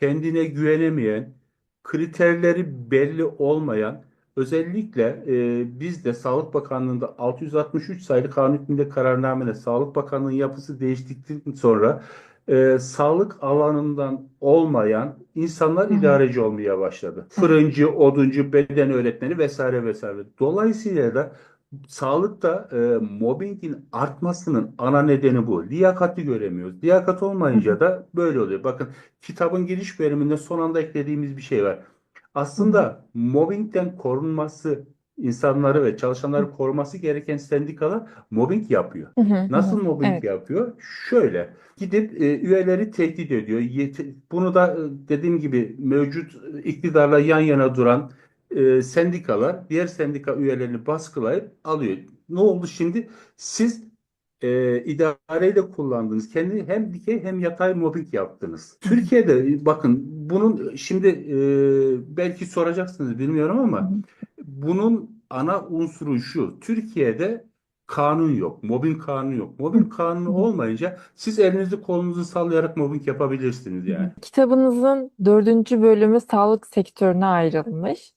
kendine güvenemeyen, kriterleri belli olmayan, özellikle e, biz de Sağlık Bakanlığı'nda 663 sayılı kanun hükmünde kararnamenе Sağlık Bakanlığı'nın yapısı değiştikten sonra e, sağlık alanından olmayan insanlar Hı hı. idareci olmaya başladı. Fırıncı, oduncu, beden öğretmeni vesaire vesaire. Dolayısıyla da sağlıkta e, mobbingin artmasının ana nedeni bu. Liyakati göremiyoruz. Liyakat olmayınca da böyle oluyor. Bakın kitabın giriş bölümünde son anda eklediğimiz bir şey var. Aslında mobbingden korunması, insanları ve çalışanları koruması gereken sendikalar mobbing yapıyor. Hı hı, Nasıl hı. mobbing Evet. yapıyor? Şöyle, gidip e, üyeleri tehdit ediyor. Yeti- bunu da e, dediğim gibi mevcut e, iktidarla yan yana duran e, sendikalar diğer sendika üyelerini baskılayıp alıyor. Ne oldu şimdi? Siz e, idareyi de kullandınız. Kendi hem dikey hem yatay mobbing yaptınız. Türkiye'de bakın bunun şimdi e, belki soracaksınız bilmiyorum ama bunun ana unsuru şu. Türkiye'de kanun yok. Mobbing kanunu yok. Mobbing kanunu olmayınca siz elinizi kolunuzu sallayarak mobbing yapabilirsiniz yani. Kitabınızın dördüncü bölümü sağlık sektörüne ayrılmış.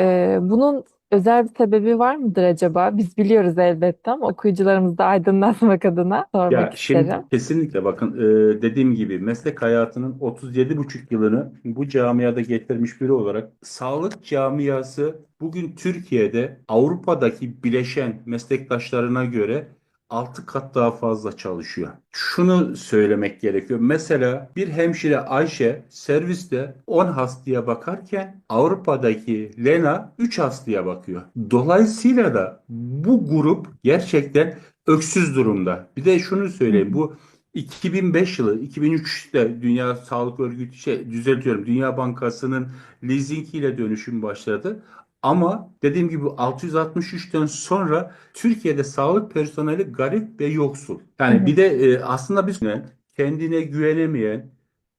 Ee, bunun özel bir sebebi var mıdır acaba? Biz biliyoruz elbette ama okuyucularımızı da aydınlatmak adına Ya sormak şimdi isterim. kesinlikle bakın e, dediğim gibi meslek hayatının 37,5 yılını bu camiada getirmiş biri olarak sağlık camiası bugün Türkiye'de Avrupa'daki bileşen meslektaşlarına göre 6 kat daha fazla çalışıyor. Şunu söylemek gerekiyor. Mesela bir hemşire Ayşe serviste 10 hastaya bakarken Avrupa'daki Lena 3 hastaya bakıyor. Dolayısıyla da bu grup gerçekten öksüz durumda. Bir de şunu söyleyeyim. Bu 2005 yılı, 2003'te Dünya Sağlık Örgütü şey düzeltiyorum. Dünya Bankası'nın leasingiyle dönüşüm başladı. Ama dediğim gibi 663'ten sonra Türkiye'de sağlık personeli garip ve yoksul. Yani hı. bir de e, aslında biz kendine güvenemeyen,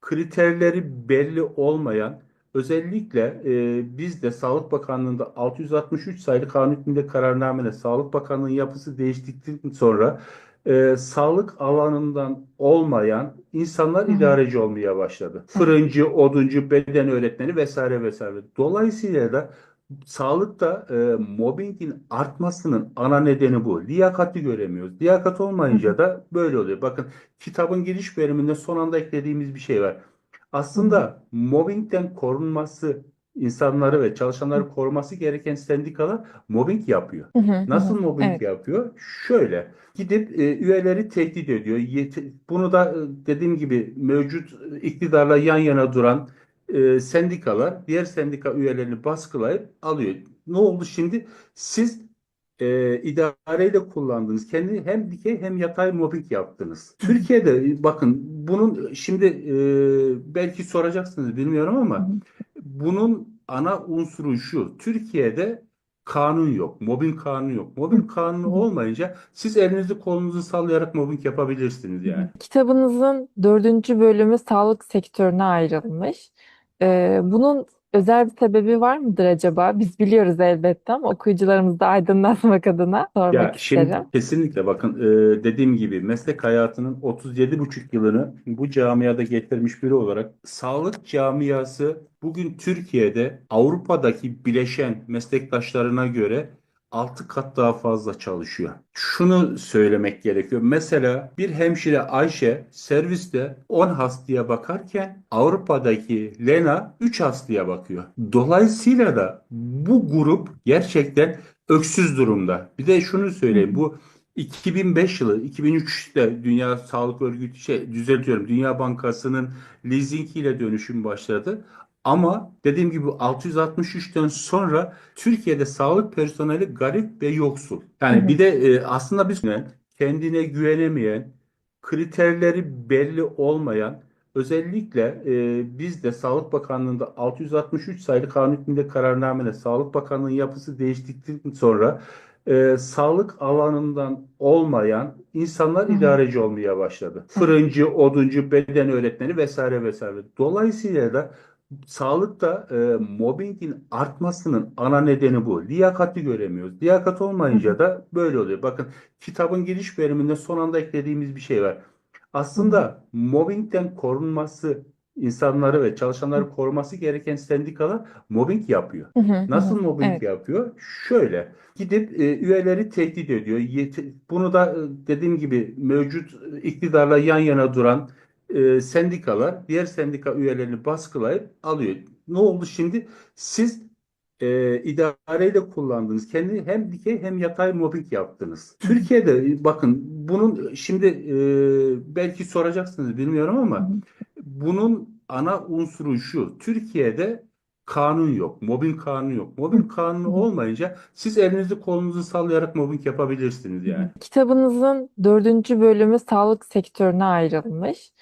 kriterleri belli olmayan, özellikle e, biz de Sağlık Bakanlığı'nda 663 sayılı kanun hükmünde kararnamenе Sağlık Bakanlığı'nın yapısı değiştikten sonra e, sağlık alanından olmayan insanlar Hı hı. idareci olmaya başladı. Fırıncı, oduncu, beden öğretmeni vesaire vesaire. Dolayısıyla da sağlıkta e, mobbingin artmasının ana nedeni bu. Liyakati göremiyoruz. Liyakat olmayınca da böyle oluyor. Bakın kitabın giriş bölümünde son anda eklediğimiz bir şey var. Aslında mobbingden korunması, insanları ve çalışanları koruması gereken sendikalar mobbing yapıyor. hı, hı Nasıl hı. mobbing Evet. yapıyor? Şöyle, gidip e, üyeleri tehdit ediyor. Yeti- bunu da e, dediğim gibi mevcut e, iktidarla yan yana duran e, sendikalar diğer sendika üyelerini baskılayıp alıyor. Ne oldu şimdi? Siz e, idareyi de kullandınız. Kendi hem dikey hem yatay mobbing yaptınız. Türkiye'de bakın bunun şimdi e, belki soracaksınız bilmiyorum ama bunun ana unsuru şu. Türkiye'de kanun yok. Mobbing kanunu yok. Mobbing kanunu olmayınca siz elinizi kolunuzu sallayarak mobbing yapabilirsiniz yani. Kitabınızın dördüncü bölümü sağlık sektörüne ayrılmış. Ee, bunun özel bir sebebi var mıdır acaba? Biz biliyoruz elbette ama okuyucularımızı da aydınlatmak adına Ya sormak şimdi isterim. kesinlikle bakın e, dediğim gibi meslek hayatının 37,5 yılını bu camiada getirmiş biri olarak sağlık camiası bugün Türkiye'de Avrupa'daki bileşen meslektaşlarına göre 6 kat daha fazla çalışıyor. Şunu söylemek gerekiyor. Mesela bir hemşire Ayşe serviste 10 hastaya bakarken Avrupa'daki Lena 3 hastaya bakıyor. Dolayısıyla da bu grup gerçekten öksüz durumda. Bir de şunu söyleyeyim. Bu 2005 yılı, 2003'te Dünya Sağlık Örgütü şey düzeltiyorum. Dünya Bankası'nın leasingiyle dönüşüm başladı. Ama dediğim gibi 663'ten sonra Türkiye'de sağlık personeli garip ve yoksul. Yani hı. bir de e, aslında biz kendine güvenemeyen, kriterleri belli olmayan, özellikle e, biz de Sağlık Bakanlığı'nda 663 sayılı kanun hükmünde kararnamenе Sağlık Bakanlığı'nın yapısı değiştikten sonra e, sağlık alanından olmayan insanlar Hı hı. idareci olmaya başladı. Fırıncı, oduncu, beden öğretmeni vesaire vesaire. Dolayısıyla da sağlıkta e, mobbingin artmasının ana nedeni bu. Liyakati göremiyoruz. Liyakat olmayınca da böyle oluyor. Bakın kitabın giriş bölümünde son anda eklediğimiz bir şey var. Aslında mobbingden korunması, insanları ve çalışanları koruması gereken sendikalar mobbing yapıyor. Hı hı, Nasıl hı. mobbing Evet. yapıyor? Şöyle gidip e, üyeleri tehdit ediyor. Yeti- bunu da e, dediğim gibi mevcut e, iktidarla yan yana duran e, sendikalar diğer sendika üyelerini baskılayıp alıyor. Ne oldu şimdi? Siz e, idareyle kullandınız. Kendi hem dikey hem yatay mobbing yaptınız. Türkiye'de bakın bunun şimdi e, belki soracaksınız bilmiyorum ama bunun ana unsuru şu. Türkiye'de kanun yok. Mobbing kanunu yok. Mobbing kanunu olmayınca siz elinizi kolunuzu sallayarak mobbing yapabilirsiniz yani. Kitabınızın dördüncü bölümü sağlık sektörüne ayrılmış.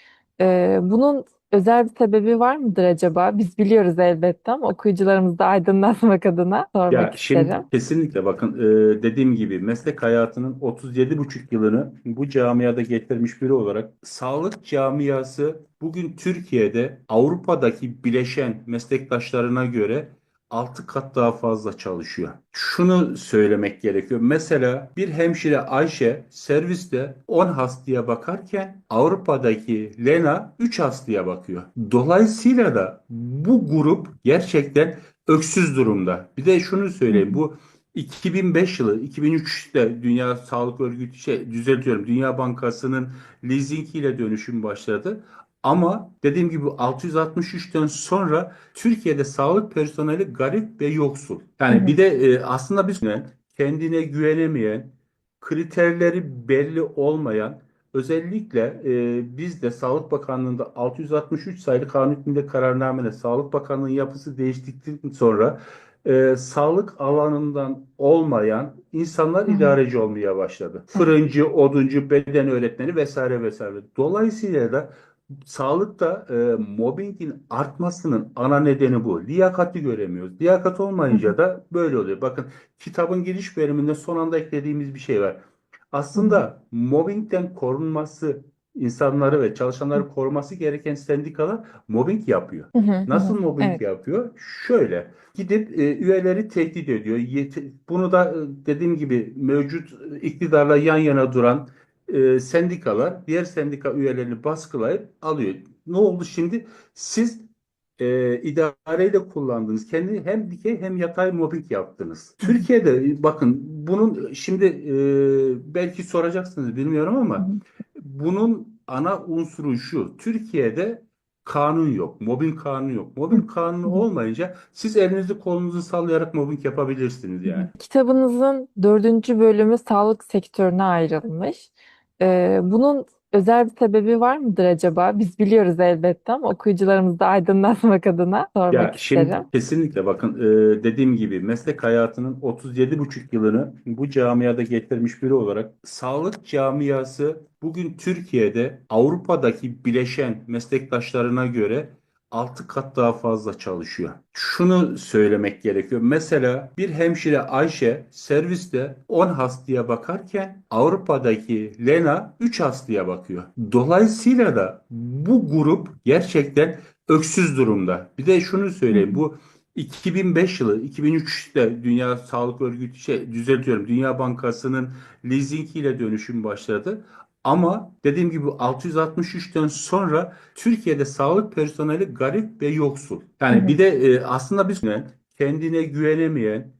Ee, bunun özel bir sebebi var mıdır acaba? Biz biliyoruz elbette ama okuyucularımızı da aydınlatmak adına Ya sormak şimdi isterim. kesinlikle bakın e, dediğim gibi meslek hayatının 37,5 yılını bu camiada getirmiş biri olarak sağlık camiası bugün Türkiye'de Avrupa'daki bileşen meslektaşlarına göre 6 kat daha fazla çalışıyor. Şunu söylemek gerekiyor. Mesela bir hemşire Ayşe serviste 10 hastaya bakarken Avrupa'daki Lena 3 hastaya bakıyor. Dolayısıyla da bu grup gerçekten öksüz durumda. Bir de şunu söyleyeyim. Bu 2005 yılı, 2003'te Dünya Sağlık Örgütü şey düzeltiyorum. Dünya Bankası'nın leasingiyle dönüşüm başladı. Ama dediğim gibi 663'ten sonra Türkiye'de sağlık personeli garip ve yoksul. Yani hı. bir de e, aslında biz kendine güvenemeyen, kriterleri belli olmayan, özellikle e, bizde Sağlık Bakanlığı'nda 663 sayılı kanun hükmünde kararnamenе Sağlık Bakanlığı'nın yapısı değiştikten sonra e, sağlık alanından olmayan insanlar Hı hı. idareci olmaya başladı. Fırıncı, oduncu, beden öğretmeni vesaire vesaire. Dolayısıyla da sağlıkta e, mobbingin artmasının ana nedeni bu. Liyakati göremiyoruz. Liyakat olmayınca da böyle oluyor. Bakın kitabın giriş bölümünde son anda eklediğimiz bir şey var. Aslında mobbingden korunması, insanları ve çalışanları koruması gereken sendikalar mobbing yapıyor. hı hı, Nasıl hı. mobbing Evet. yapıyor? Şöyle gidip e, üyeleri tehdit ediyor. Yeti- bunu da e, dediğim gibi mevcut e, iktidarla yan yana duran e, sendikalar diğer sendika üyelerini baskılayıp alıyor. Ne oldu şimdi? Siz e, idareyle kullandınız. Kendi hem dikey hem yatay mobbing yaptınız. Türkiye'de bakın bunun şimdi e, belki soracaksınız bilmiyorum ama bunun ana unsuru şu. Türkiye'de kanun yok. Mobbing kanunu yok. Mobbing kanunu olmayınca siz elinizi kolunuzu sallayarak mobbing yapabilirsiniz yani. Kitabınızın dördüncü bölümü sağlık sektörüne ayrılmış. Ee, bunun özel bir sebebi var mıdır acaba? Biz biliyoruz elbette ama okuyucularımızı da aydınlatmak adına sormak Ya şimdi isterim. kesinlikle bakın e, dediğim gibi meslek hayatının 37,5 yılını bu camiada getirmiş biri olarak sağlık camiası bugün Türkiye'de Avrupa'daki bileşen meslektaşlarına göre 6 kat daha fazla çalışıyor. Şunu söylemek gerekiyor. Mesela bir hemşire Ayşe serviste 10 hastaya bakarken Avrupa'daki Lena 3 hastaya bakıyor. Dolayısıyla da bu grup gerçekten öksüz durumda. Bir de şunu söyleyeyim. Bu 2005 yılı, 2003'te Dünya Sağlık Örgütü şey düzeltiyorum. Dünya Bankası'nın leasingiyle dönüşüm başladı. Ama dediğim gibi 663'ten sonra Türkiye'de sağlık personeli garip ve yoksul. Yani hı. bir de e, aslında biz kendine güvenemeyen,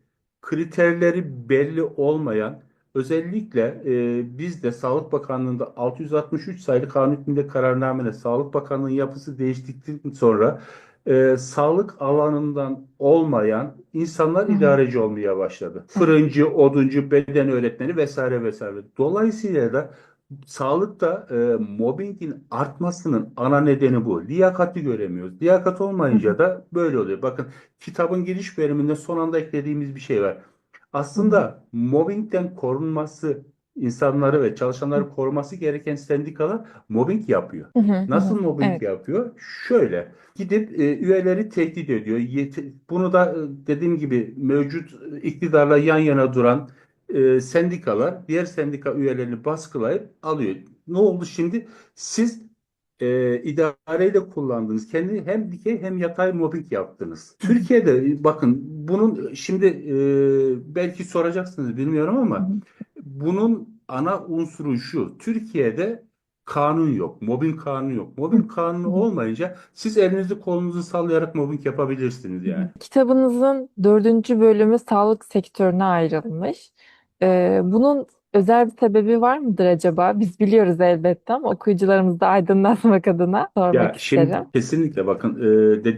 kriterleri belli olmayan, özellikle e, bizde Sağlık Bakanlığı'nda 663 sayılı kanun hükmünde kararnamenе Sağlık Bakanlığı'nın yapısı değiştikten sonra e, sağlık alanından olmayan insanlar Hı hı. idareci olmaya başladı. Fırıncı, oduncu, beden öğretmeni vesaire vesaire. Dolayısıyla da sağlıkta e, mobbingin artmasının ana nedeni bu. Liyakati göremiyoruz. Liyakat olmayınca da böyle oluyor. Bakın kitabın giriş bölümünde son anda eklediğimiz bir şey var. Aslında mobbingden korunması, insanları ve çalışanları koruması gereken sendikalar mobbing yapıyor. hı hı, Nasıl hı. mobbing Evet. yapıyor? Şöyle gidip e, üyeleri tehdit ediyor. Yeti- bunu da e, dediğim gibi mevcut e, iktidarla yan yana duran e, sendikalar diğer sendika üyelerini baskılayıp alıyor. Ne oldu şimdi? Siz e, idareyle kullandınız. Kendi hem dikey hem yatay mobbing yaptınız. Türkiye'de bakın bunun şimdi e, belki soracaksınız bilmiyorum ama bunun ana unsuru şu. Türkiye'de kanun yok. Mobbing kanunu yok. Mobbing kanunu olmayınca siz elinizi kolunuzu sallayarak mobbing yapabilirsiniz yani. Kitabınızın dördüncü bölümü sağlık sektörüne ayrılmış. Ee, bunun özel bir sebebi var mıdır acaba? Biz biliyoruz elbette ama okuyucularımızı da aydınlatmak adına Ya sormak şimdi isterim. kesinlikle bakın e, dediğim